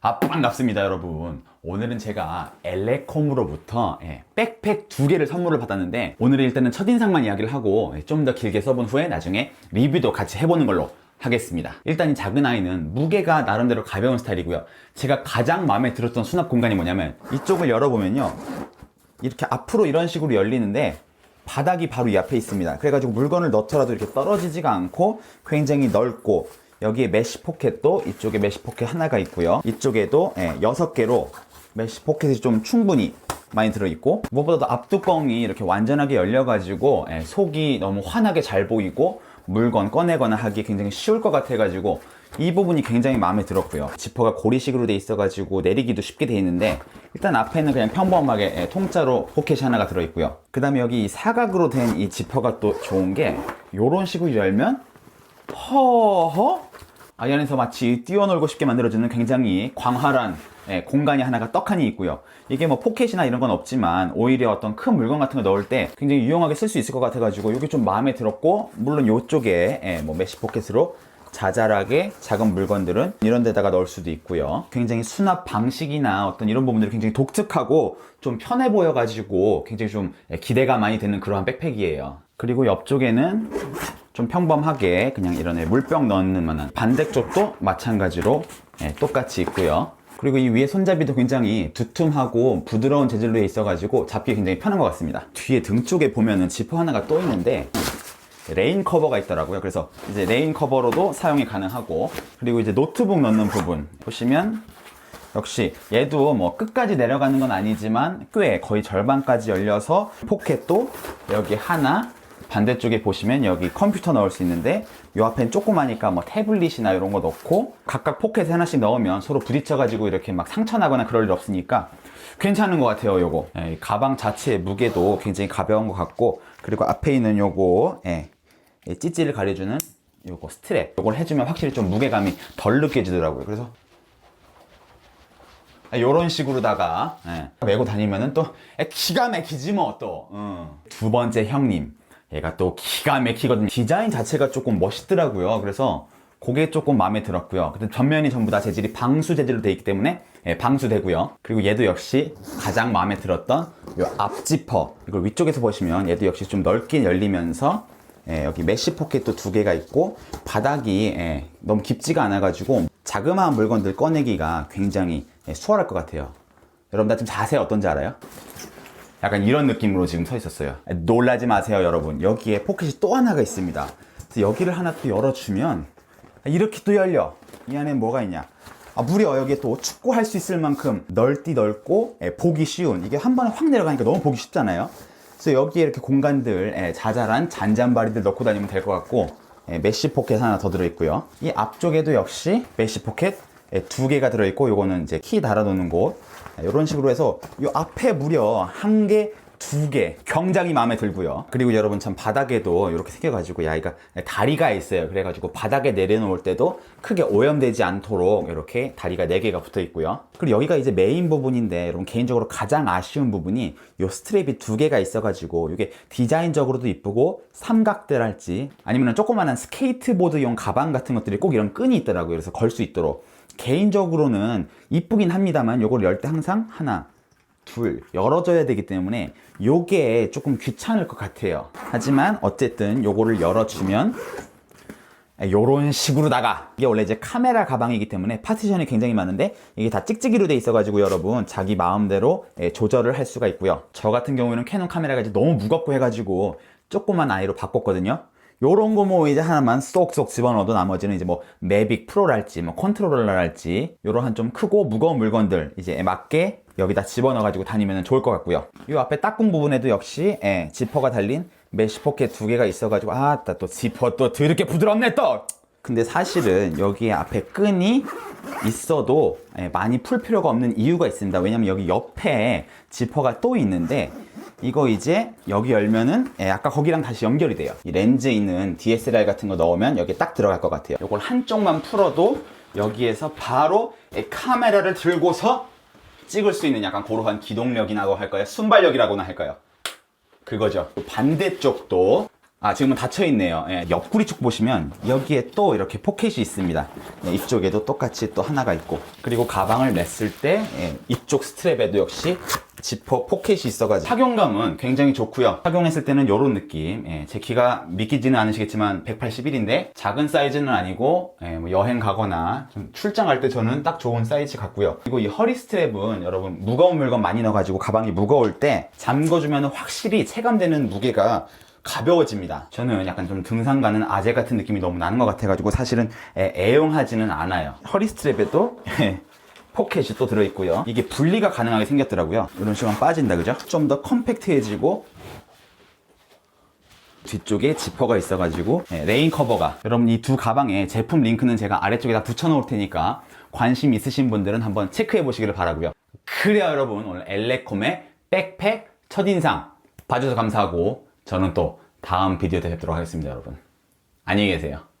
아 반갑습니다 여러분. 오늘은 제가 엘레콤으로부터 예, 백팩 두 개를 선물을 받았는데 오늘은 일단은 첫인상만 이야기를 하고 예, 좀더 길게 써본 후에 나중에 리뷰도 같이 해보는 걸로 하겠습니다. 일단 이 작은 아이는 무게가 나름대로 가벼운 스타일이고요. 제가 가장 마음에 들었던 수납 공간이 뭐냐면 이쪽을 열어보면요. 이렇게 앞으로 이런 식으로 열리는데 바닥이 바로 이 앞에 있습니다. 그래가지고 물건을 넣더라도 이렇게 떨어지지가 않고 굉장히 넓고 여기에 메쉬 포켓도 이쪽에 메쉬 포켓 하나가 있고요. 이쪽에도 예, 6개로 메쉬 포켓이 좀 충분히 많이 들어있고 무엇보다도 앞뚜껑이 이렇게 완전하게 열려가지고 예, 속이 너무 환하게 잘 보이고 물건 꺼내거나 하기 굉장히 쉬울 것 같아가지고 이 부분이 굉장히 마음에 들었고요. 지퍼가 고리식으로 돼 있어가지고 내리기도 쉽게 돼 있는데 일단 앞에는 그냥 평범하게 예, 통짜로 포켓이 하나가 들어있고요. 그 다음에 여기 이 사각으로 된 이 지퍼가 또 좋은 게 이런 식으로 열면 허허 아, 이 안에서 마치 뛰어놀고 싶게 만들어주는 굉장히 광활한 예, 공간이 하나가 떡하니 있고요. 이게 뭐 포켓이나 이런 건 없지만 오히려 어떤 큰 물건 같은 거 넣을 때 굉장히 유용하게 쓸 수 있을 것 같아 가지고 이게 좀 마음에 들었고 물론 이쪽에 예, 뭐 메쉬 포켓으로 자잘하게 작은 물건들은 이런 데다가 넣을 수도 있고요. 굉장히 수납 방식이나 어떤 이런 부분들이 굉장히 독특하고 좀 편해 보여 가지고 굉장히 좀 예, 기대가 많이 되는 그러한 백팩이에요. 그리고 옆쪽에는 좀 평범하게 그냥 이런 애 물병 넣는 만한 반대쪽도 마찬가지로 예, 똑같이 있고요. 그리고 이 위에 손잡이도 굉장히 두툼하고 부드러운 재질로 돼 있어가지고 잡기 굉장히 편한 것 같습니다. 뒤에 등 쪽에 보면은 지퍼 하나가 또 있는데 레인 커버가 있더라고요. 그래서 이제 레인 커버로도 사용이 가능하고 그리고 이제 노트북 넣는 부분 보시면 역시 얘도 뭐 끝까지 내려가는 건 아니지만 꽤 거의 절반까지 열려서 포켓도 여기 하나 반대쪽에 보시면 여기 컴퓨터 넣을 수 있는데 요 앞엔 조그마니까 뭐 태블릿이나 이런 거 넣고 각각 포켓에 하나씩 넣으면 서로 부딪혀가지고 이렇게 막 상처나거나 그럴 일 없으니까 괜찮은 것 같아요 요거. 예, 이 가방 자체의 무게도 굉장히 가벼운 것 같고 그리고 앞에 있는 요거 예, 이 찌찌를 가려주는 요거 스트랩. 요걸 해주면 확실히 좀 무게감이 덜 느껴지더라고요. 그래서 이런 식으로다가 예, 메고 다니면은 또 기가 막히지 뭐또두 번째 형님 얘가 또 기가 막히거든요 디자인 자체가 조금 멋있더라고요 그래서 그게 조금 마음에 들었고요 근데 전면이 전부 다 재질이 방수 재질로 되어 있기 때문에 예, 방수되고요 그리고 얘도 역시 가장 마음에 들었던 요 앞지퍼 이걸 위쪽에서 보시면 얘도 역시 좀 넓게 열리면서 예, 여기 메쉬 포켓도 두 개가 있고 바닥이 예, 너무 깊지가 않아가지고 자그마한 물건들 꺼내기가 굉장히 예, 수월할 것 같아요. 여러분, 나 지금 자세 어떤지 알아요? 약간 이런 느낌으로 지금 서 있었어요. 예, 놀라지 마세요, 여러분. 여기에 포켓이 또 하나가 있습니다. 그래서 여기를 하나 또 열어주면 이렇게 또 열려. 이 안에 뭐가 있냐? 아, 무려 여기에 또 축구할 수 있을 만큼 넓디 넓고 예, 보기 쉬운 이게 한 번에 확 내려가니까 너무 보기 쉽잖아요. 그래서 여기에 이렇게 공간들 예, 자잘한 잔잔바리들 넣고 다니면 될 것 같고 예, 메쉬 포켓 하나 더 들어있고요. 이 앞쪽에도 역시 메쉬 포켓 예, 두 개가 들어있고 요거는 이제 키 달아놓는 곳 이런 식으로 해서 요 앞에 무려 한 개, 두 개 굉장히 마음에 들고요. 그리고 여러분 참 바닥에도 이렇게 생겨가지고 야이가 다리가 있어요. 그래가지고 바닥에 내려놓을 때도 크게 오염되지 않도록 이렇게 다리가 네 개가 붙어 있고요. 그리고 여기가 이제 메인 부분인데 여러분 개인적으로 가장 아쉬운 부분이 요 스트랩이 두 개가 있어가지고 이게 디자인적으로도 이쁘고 삼각대 할지 아니면 조그만한 스케이트보드용 가방 같은 것들이 꼭 이런 끈이 있더라고요. 그래서 걸 수 있도록 개인적으로는 이쁘긴 합니다만 요걸 열 때 항상 하나 둘 열어줘야 되기 때문에 요게 조금 귀찮을 것 같아요. 하지만 어쨌든 요거를 열어주면 요런 식으로다가. 이게 원래 이제 카메라 가방이기 때문에 파티션이 굉장히 많은데 이게 다 찍찍이로 돼 있어 가지고 여러분 자기 마음대로 예, 조절을 할 수가 있고요. 저 같은 경우에는 캐논 카메라가 이제 너무 무겁고 해 가지고 조그만 아이로 바꿨거든요 요런 거 뭐 이제 하나만 쏙쏙 집어넣어도 나머지는 이제 뭐 매빅 프로랄지 뭐 컨트롤러랄지 요런 좀 크고 무거운 물건들 이제 맞게 여기다 집어넣어가지고 다니면 좋을 것 같고요. 요 앞에 딱꿍 부분에도 역시 예, 지퍼가 달린 메쉬 포켓 두 개가 있어가지고 아따 또 지퍼 또 더럽게 부드럽네 또! 근데 사실은 여기 앞에 끈이 있어도 예, 많이 풀 필요가 없는 이유가 있습니다. 왜냐면 여기 옆에 지퍼가 또 있는데 이거 이제 여기 열면은 예, 아까 거기랑 다시 연결이 돼요. 이 렌즈 있는 DSLR 같은 거 넣으면 여기 딱 들어갈 것 같아요. 이걸 한쪽만 풀어도 여기에서 바로 이 카메라를 들고서 찍을 수 있는 약간 고루한 기동력이라고 할까요? 순발력이라고나 할까요? 그거죠. 반대쪽도 아, 지금은 닫혀 있네요. 예, 옆구리 쪽 보시면 여기에 또 이렇게 포켓이 있습니다. 예, 이쪽에도 똑같이 또 하나가 있고. 그리고 가방을 맸을 때 예, 이쪽 스트랩에도 역시 지퍼 포켓이 있어가지고 착용감은 굉장히 좋고요. 착용했을 때는 이런 느낌. 예, 제 키가 믿기지는 않으시겠지만 181인데 작은 사이즈는 아니고 예, 뭐 여행 가거나 좀 출장 갈 때 저는 딱 좋은 사이즈 같고요. 그리고 이 허리 스트랩은 여러분 무거운 물건 많이 넣어가지고 가방이 무거울 때 잠궈주면 확실히 체감되는 무게가 가벼워집니다. 저는 약간 좀 등산 가는 아재 같은 느낌이 너무 나는 것 같아가지고 사실은 애- 애용하지는 않아요. 허리 스트랩에도 포켓이 또 들어있고요. 이게 분리가 가능하게 생겼더라고요. 이런 식으로 빠진다, 그죠? 좀 더 컴팩트해지고 뒤쪽에 지퍼가 있어가지고 네, 레인 커버가 여러분 이 두 가방에 제품 링크는 제가 아래쪽에다 붙여놓을 테니까 관심 있으신 분들은 한번 체크해 보시기를 바라고요 그래야 여러분 오늘 엘레콤의 백팩 첫인상 봐주셔서 감사하고 저는 또 다음 비디오 때 뵙도록 하겠습니다 여러분 안녕히 계세요